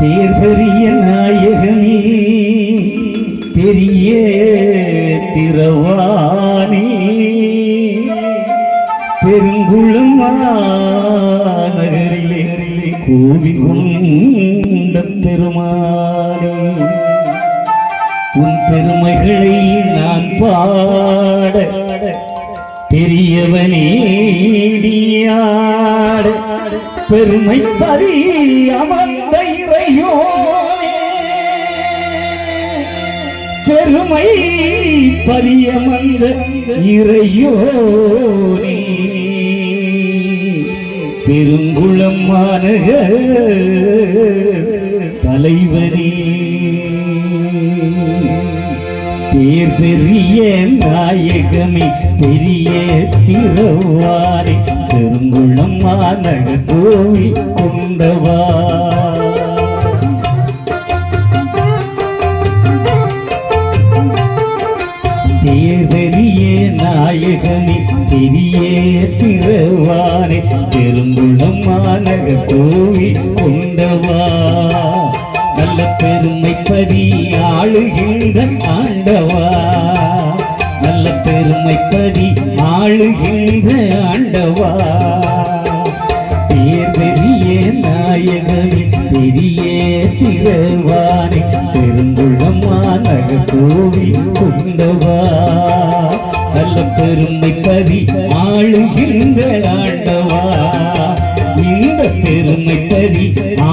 பேர் பெரிய நாயகனே பெரிய திரவாணி பெருங்குளம் நகரிலே கூவி கொண்ட பெருமானே. உன் பெருமைகளை நான் பாட பெரியவனே. பெருமையாடு பெருமை பறி அமர்ந்த இறையோனே. பெருமை பரியமந்த இறையோ பெருங்குளம் மாநக தலைவரே பேர் பெரிய நாயகமே பெரிய திருவாரே. மாநக கோவில் கொண்டவா தேர்தலியே நாயகனி பெரிய திரவானே பெருங்குளம் மாநக கோவில் கொண்டவா நல்ல பெருமை பதி ஆளுகின்ற ஆண்டவா? நல்ல பெருமை பதி ஆளுகின்ற ஆண்டவா? திரவானே பெருங்குளமான கோவி கொண்டவா நல்ல பெருமை கவி ஆளுகின்ற ஆண்டவா. இந்த பெருமை கவி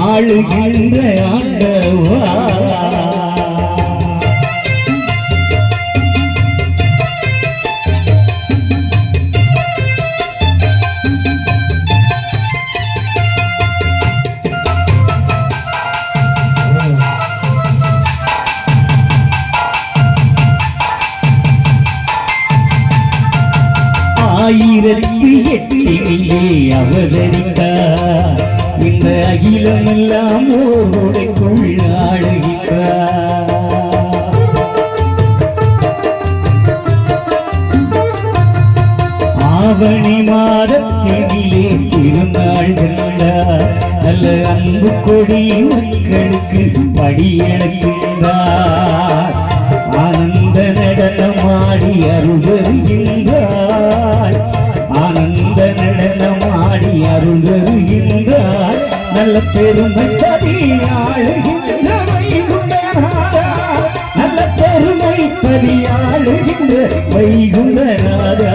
ஆளுகின்ற ஆண்டவா. ஆயிரத்தி எட்டிலே அவதரித்தார் இந்த அகிலமெல்லாம் ஓருடைக்குள் ஆடுகின்றார் ஆவணி மாதத்திலே திருநாள் கண்டார். நல்ல அன்பு கொடி மக்களுக்கு படியணக்கு பெருமை பதி ஆளுகின்ற நல்ல பெருமை பதி ஆளுகின்ற வைகுண்டநாதா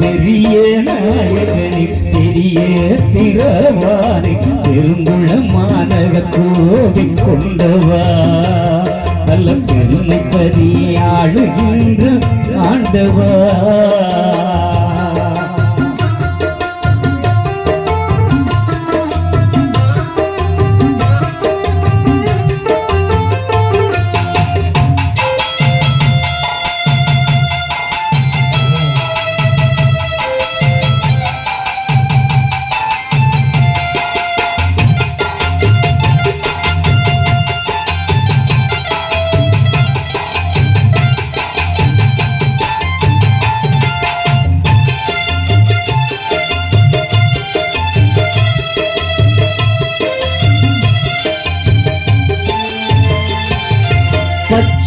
பெரிய நாயகனி பெரிய திரவானை கொண்டவா. நல்ல பெருமை பதி ஆளுகின்ற ஆண்டவா.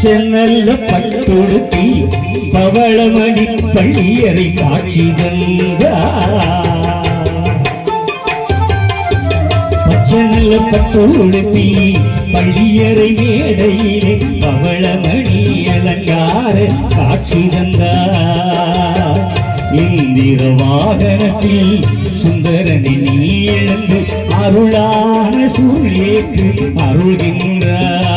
பச்சை நல்ல பட்டுடுத்தி பவளமணி பள்ளியறை காட்சி தந்தார். பச்சை நல்ல பட்டுடுத்தி பள்ளியறை மேடையிலே பவளமணி அலங்கார காட்சி தந்தார். இந்திர வாகனத்தில் சுந்தரனை நீ எழுந்து அருளான சூழ்நிலைக்கு அருள்கின்றார்.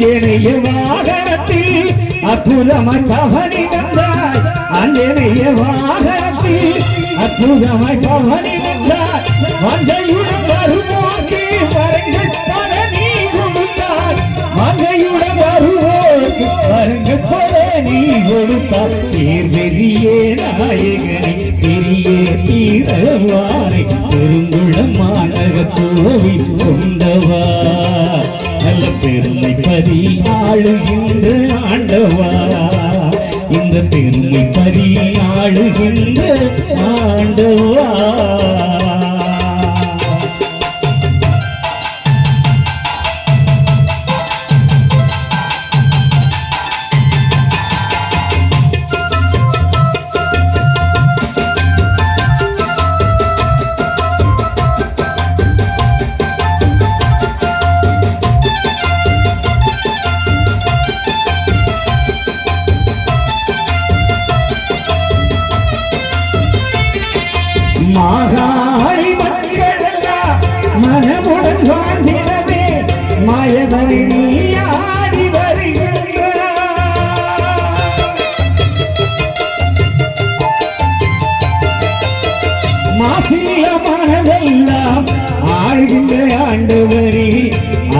அஞ்சனைய வாகனத்தில் அற்புதமாய் பவனி வந்தாய் அஞ்சனைய வாகனத்தில் அற்புதமாய் பவனி வந்தாய் மஞ்சையுடன் வருவோக்கு வரங்கள் பல நீ கொடுத்தாய். வரங்கள் பல நீ கொடுத்தாய். பெரிய நாயகனை பெரிய தீரவானை பெருங்குளமான கோவில் கொண்டவா. நல்ல பெருமை பதி ஆளுகின்ற ஆண்டவா. இந்த பெருமை பரியாளுகின்ற ஆண்டவா.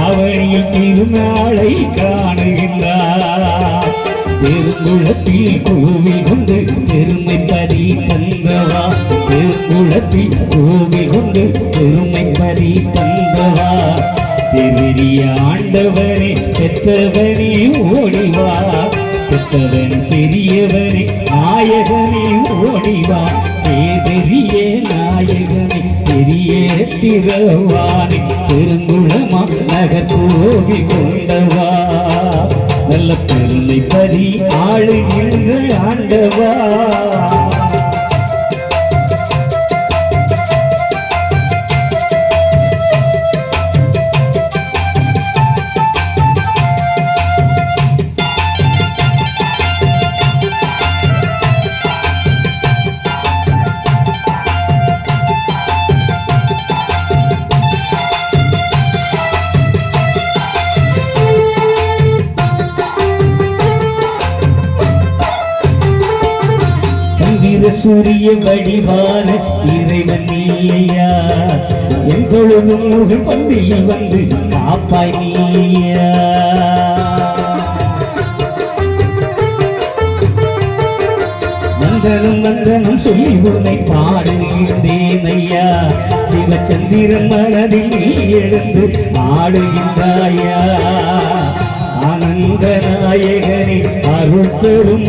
அவனில் திருநாளை காணுகின்றார். பெருங்குளத்தில் கோவில் கொண்டு பெருமை பறி தந்தவா? பெருங்குளத்தில் கோவில் கொண்டு பெருமை பறி தந்தவா? பெரிய ஆண்டவனே பெத்தவனே ஓடிவா. பெற்றவன் பெரியவனே நாயகனே ஓடிவா. பெரிய நாயகனே பெரிய திரவானே பெருங்குளமா நகர் கோவி கொண்டவா. நல்ல பெருமை பறி ஆளுகின்ற ஆண்டவா. சூரிய வடிவான இறைவன் நீயா எங்களொரு முழு பந்தியில் வந்து காப்பாய் நீயா? வந்தனம் வந்தனம் சொல்லி உன்னை பாடுகின்றேனையா சிவச்சந்திரன் மனதில் நீ எழுந்து ஆடுகின்றாயா ஆனந்த நாயகனே அருள் பெரும்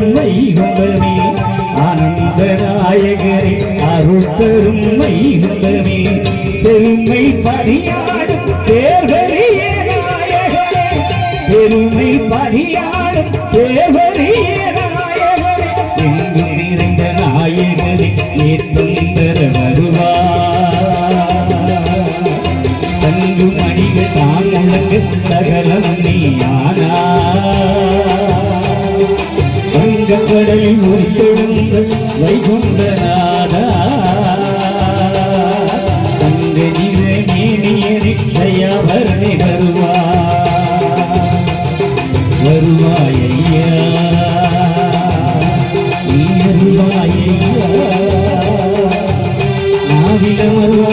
பெருமை வைகுந்தமே பெருமை பணியாடும் தேர்வரிய பெருமை பணியாடும் தேர்வரிய எங்கும் நிறைந்த நாயகனே ஏற்றும் தர வருவா சங்கு மணிகள் தான் உனக்கு சகலம் நீயானா வங்கக்கடலில் உரித்தெழுந்த வைகுண்டநாதா. 你的温柔